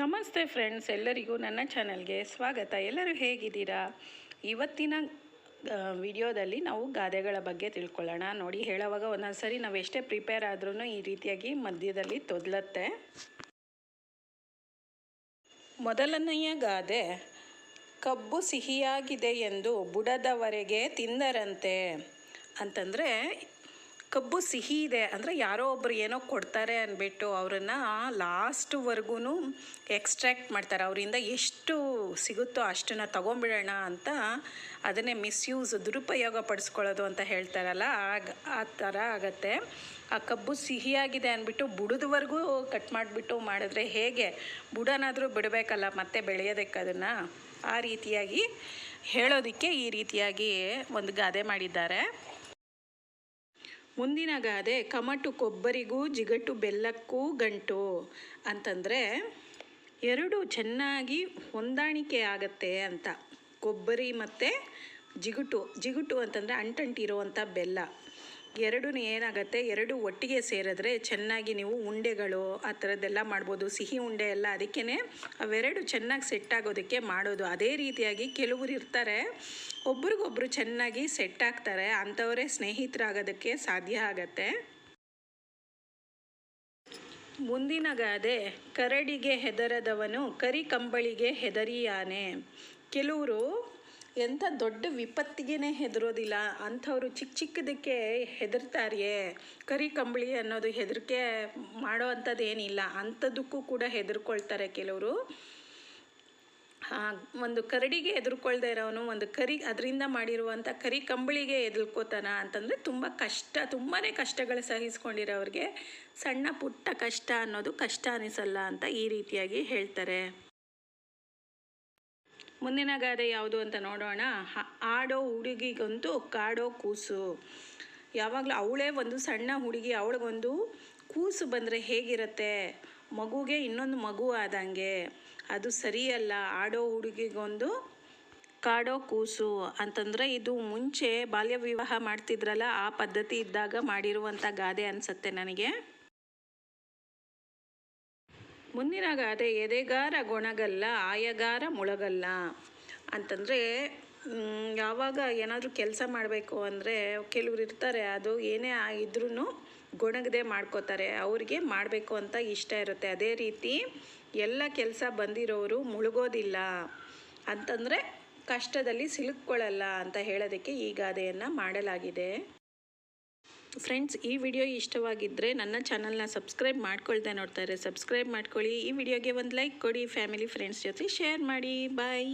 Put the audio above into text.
ನಮಸ್ತೆ ಫ್ರೆಂಡ್ಸ್ ಎಲ್ಲರಿಗೂ ನನ್ನ ಚಾನಲ್ಗೆ ಸ್ವಾಗತ. ಎಲ್ಲರೂ ಹೇಗಿದ್ದೀರಾ? ಇವತ್ತಿನ ವಿಡಿಯೋದಲ್ಲಿ ನಾವು ಗಾದೆಗಳ ಬಗ್ಗೆ ತಿಳ್ಕೊಳ್ಳೋಣ. ನೋಡಿ, ಹೇಳೋವಾಗ ಒಂದೊಂದು ಸರಿ ನಾವು ಎಷ್ಟೇ ಪ್ರಿಪೇರ್ ಆದ್ರೂ ಈ ರೀತಿಯಾಗಿ ಮಧ್ಯದಲ್ಲಿ ತೊದಲತ್ತೆ. ಮೊದಲನೆಯ ಗಾದೆ, ಕಬ್ಬು ಸಿಹಿಯಾಗಿದೆ ಎಂದು ಬುಡದವರೆಗೆ ತಿಂದರಂತೆ. ಅಂತಂದರೆ ಕಬ್ಬು ಸಿಹಿ ಇದೆ. ಅಂದರೆ ಯಾರೋ ಒಬ್ಬರು ಏನೋ ಕೊಡ್ತಾರೆ ಅಂದ್ಬಿಟ್ಟು ಅವರನ್ನು ಲಾಸ್ಟ್ವರೆಗೂ ಎಕ್ಸ್ಟ್ರಾಕ್ಟ್ ಮಾಡ್ತಾರೆ. ಅವರಿಂದ ಎಷ್ಟು ಸಿಗುತ್ತೋ ಅಷ್ಟನ್ನು ತಗೊಂಬಿಡೋಣ ಅಂತ ಅದನ್ನೇ ಮಿಸ್ಯೂಸ್ ದುರುಪಯೋಗ ಪಡಿಸ್ಕೊಳ್ಳೋದು ಅಂತ ಹೇಳ್ತಾರಲ್ಲ, ಆಗ ಆ ಥರ ಆಗತ್ತೆ. ಆ ಕಬ್ಬು ಸಿಹಿಯಾಗಿದೆ ಅಂದ್ಬಿಟ್ಟು ಬುಡದವರೆಗೂ ಕಟ್ ಮಾಡಿಬಿಟ್ಟು ಮಾಡಿದ್ರೆ ಹೇಗೆ? ಬುಡನಾದರೂ ಬಿಡಬೇಕಲ್ಲ, ಮತ್ತೆ ಬೆಳೆಯೋದಕ್ಕೆ ಅದನ್ನು? ಆ ರೀತಿಯಾಗಿ ಹೇಳೋದಕ್ಕೆ ಈ ರೀತಿಯಾಗಿ ಒಂದು ಗಾದೆ ಮಾಡಿದ್ದಾರೆ. ಮುಂದಿನ ಗಾದೆ ಕಮಟು ಕೊಬ್ಬರಿಗೂ ಜಿಗಟು ಬೆಲ್ಲಕ್ಕೂ ಗಂಟು ಅಂತಂದರೆ ಎರಡು ಚೆನ್ನಾಗಿ ಹೊಂದಾಣಿಕೆ ಆಗತ್ತೆ ಅಂತ. ಕೊಬ್ಬರಿ ಮತ್ತು ಜಿಗುಟು ಜಿಗುಟು ಅಂತಂದರೆ ಅಂಟಂಟಿರುವಂಥ ಬೆಲ್ಲ. ಎರಡೂ ಏನಾಗುತ್ತೆ? ಎರಡು ಒಟ್ಟಿಗೆ ಸೇರಿದ್ರೆ ಚೆನ್ನಾಗಿ ನೀವು ಉಂಡೆಗಳು, ಆ ಥರದ್ದೆಲ್ಲ ಮಾಡ್ಬೋದು. ಸಿಹಿ ಉಂಡೆ ಎಲ್ಲ ಅದಕ್ಕೇ ಅವೆರಡು ಚೆನ್ನಾಗಿ ಸೆಟ್ ಆಗೋದಕ್ಕೆ ಮಾಡೋದು. ಅದೇ ರೀತಿಯಾಗಿ ಕೆಲವರು ಇರ್ತಾರೆ. ಒಬ್ರಿಗೊಬ್ರು ಚೆನ್ನಾಗಿ ಸೆಟ್ ಆಗ್ತಾರೆ, ಅಂಥವರೇ ಸ್ನೇಹಿತರಾಗೋದಕ್ಕೆ ಸಾಧ್ಯ ಆಗತ್ತೆ. ಮುಂದಿನ ಗಾದೆ, ಕರಡಿಗೆ ಹೆದರದವನು ಕರಿ ಕಂಬಳಿಗೆ ಹೆದರಿಯಾನೆ. ಕೆಲವರು, ಎಂಥ ದೊಡ್ಡ ವಿಪತ್ತಿಗೆ ಹೆದರೋದಿಲ್ಲ, ಅಂಥವ್ರು ಚಿಕ್ಕ ಚಿಕ್ಕದಕ್ಕೆ ಹೆದರ್ತಾರೆಯೇ. ಕರಿ ಕಂಬಳಿ ಅನ್ನೋದು ಹೆದರಿಕೆ ಮಾಡೋ ಅಂಥದ್ದು ಏನಿಲ್ಲ ಅಂಥದ್ದಕ್ಕೂ ಕೂಡ ಹೆದರ್ಕೊಳ್ತಾರೆ ಕೆಲವರು. ಒಂದು ಕರಡಿಗೆ ಎದುರ್ಕೊಳ್ದೇ ಇರೋನು, ಒಂದು ಕರಿ, ಅದರಿಂದ ಮಾಡಿರುವಂಥ ಕರಿ ಕಂಬಳಿಗೆ ಎದುರ್ಕೋತಾನ ಅಂತಂದರೆ ತುಂಬ ಕಷ್ಟ ತುಂಬಾ ಕಷ್ಟಗಳು ಸಹಿಸ್ಕೊಂಡಿರೋರಿಗೆ ಸಣ್ಣ ಪುಟ್ಟ ಕಷ್ಟ ಅನ್ನೋದು ಕಷ್ಟ ಅನಿಸಲ್ಲ ಅಂತ ಈ ರೀತಿಯಾಗಿ ಹೇಳ್ತಾರೆ. ಮುಂದಿನ ಗಾದೆ ಯಾವುದು ಅಂತ ನೋಡೋಣ. ಆಡೋ ಹುಡುಗಿಗಂತೂ ಕಾಡೋ ಕೂಸು. ಯಾವಾಗಲೂ ಅವಳೇ ಒಂದು ಸಣ್ಣ ಹುಡುಗಿ, ಅವಳಿಗೊಂದು ಕೂಸು ಬಂದರೆ ಹೇಗಿರುತ್ತೆ? ಮಗುಗೆ ಇನ್ನೊಂದು ಮಗು ಆದಂಗೆ ಅದು ಸರಿಯಲ್ಲ, ಆಡೋ ಹುಡುಗಿಗೊಂದು ಕಾಡೋ ಕೂಸು ಅಂತಂದರೆ ಇದು ಮುಂಚೆ ಬಾಲ್ಯ ವಿವಾಹ ಮಾಡ್ತಿದ್ರಲ್ಲ, ಆ ಪದ್ಧತಿ ಇದ್ದಾಗ ಮಾಡಿರುವಂಥ ಗಾದೆ ಅನಿಸುತ್ತೆ ನನಗೆ. ಮುಂದಿನ ಗಾದೆ, ಎದೆಗಾರ ಗೊಣಗಲ್ಲ, ಆಯಗಾರ ಮುಳಗಲ್ಲ ಅಂತಂದರೆ ಯಾವಾಗ ಏನಾದರೂ ಕೆಲಸ ಮಾಡಬೇಕು ಅಂದರೆ, ಕೆಲವ್ರು ಇರ್ತಾರೆ, ಅದು ಏನೇ ಇದ್ರೂ ಗೊಣಗದೆ ಮಾಡ್ಕೋತಾರೆ. ಅವ್ರಿಗೆ ಮಾಡಬೇಕು ಅಂತ ಇಷ್ಟ ಇರುತ್ತೆ. ಅದೇ ರೀತಿ ಎಲ್ಲ ಕೆಲಸ ಬಂದಿರೋರು ಮುಳುಗೋದಿಲ್ಲ ಅಂತಂದರೆ ಕಷ್ಟದಲ್ಲಿ ಸಿಲುಕ್ಕೊಳ್ಳಲ್ಲ ಅಂತ ಹೇಳೋದಕ್ಕೆ ಈ ಗಾದೆಯನ್ನು ಮಾಡಲಾಗಿದೆ. ಫ್ರೆಂಡ್ಸ್, ಈ ವಿಡಿಯೋ ಇಷ್ಟವಾಗಿದ್ದರೆ ನನ್ನ ಚಾನಲ್ನ ಸಬ್ಸ್ಕ್ರೈಬ್ ಮಾಡ್ಕೊಳ್ತಾ ನೋಡ್ತಾರೆ. ಸಬ್ಸ್ಕ್ರೈಬ್ ಮಾಡ್ಕೊಳ್ಳಿ. ಈ ವಿಡಿಯೋಗೆ ಒಂದು ಲೈಕ್ ಕೊಡಿ. ಫ್ಯಾಮಿಲಿ, ಫ್ರೆಂಡ್ಸ್ ಜೊತೆ ಶೇರ್ ಮಾಡಿ. ಬಾಯ್.